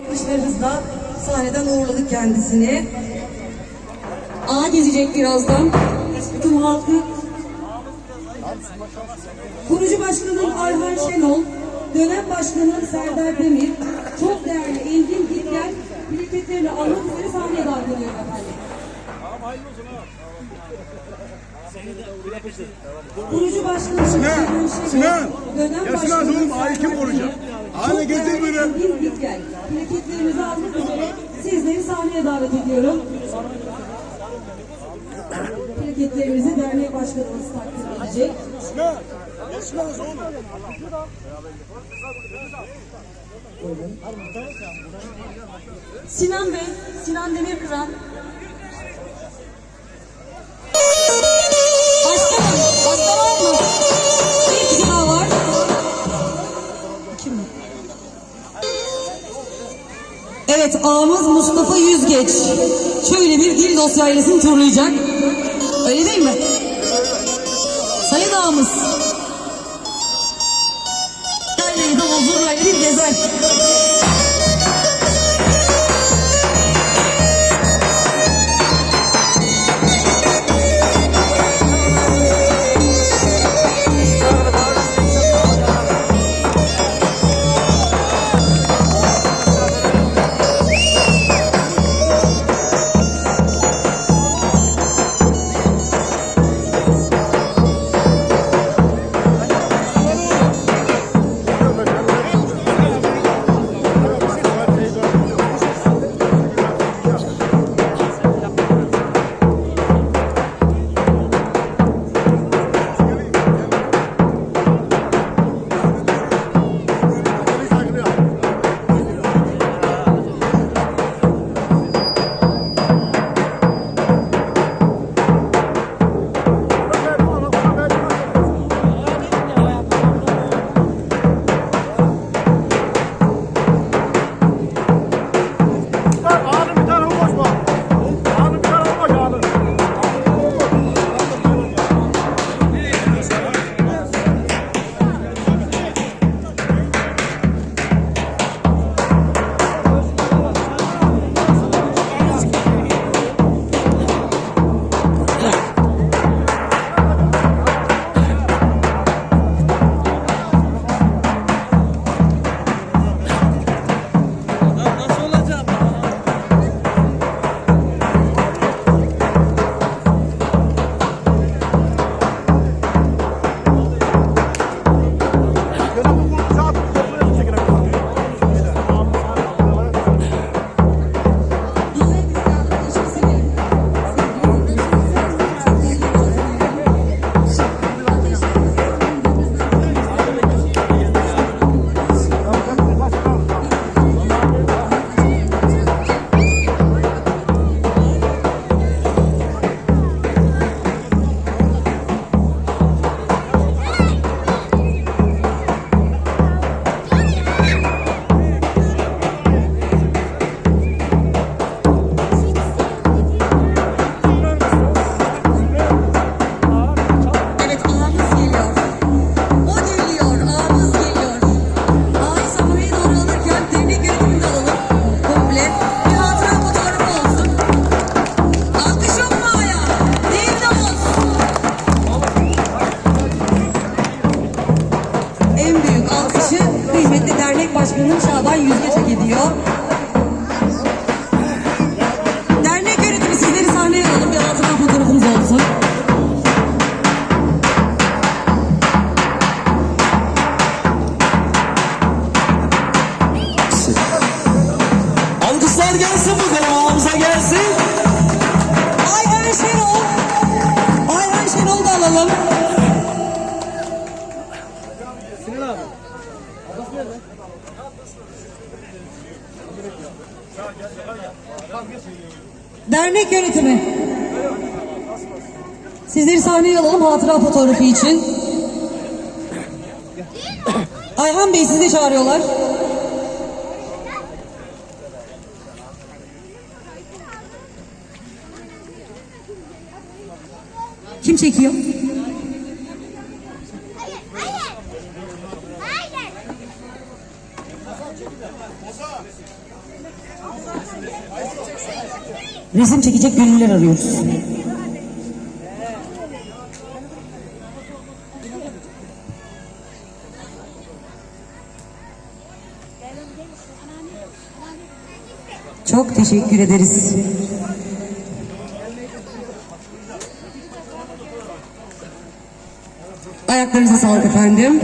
Alkışlarınızla sahneden uğurladık kendisini. A gezecek birazdan. Bütün halkı Kurucu Başkanım Ayhan Şenol, dönem başkanım Serdar Demir, çok değerli Engin Gitgen, plaketlerini almak üzere sahneye davet efendim. Kurucu Başkanım Sinan, Ayhan Şenol, Sinan. dönem Ya Sinan oğlum, ay kim olacak? Getir değerli böyle. Engin Gitgen, plaketlerimizi almak üzere sizleri sahneye davet ediyorum. Plaketlerimizi dernek başkanımız takdim edecek. Sinan. Ya Sinan oğlum. Sinan Bey, Sinan Demirkıran. Yüzgeç. Şöyle bir dil dosyaylasını turlayacak. Öyle değil mi? Sayın ağamız. Yaylayı da huzurla bir gezer. Dernek yönetimi. Sizleri sahneye alalım hatıra fotoğrafı için. Ayhan Bey sizi çağırıyorlar. Kim çekiyor? Hayır, hayır. Hayır. Resim çekecek gönüller arıyoruz. Çok teşekkür ederiz. Ayaklarınıza sağlık efendim.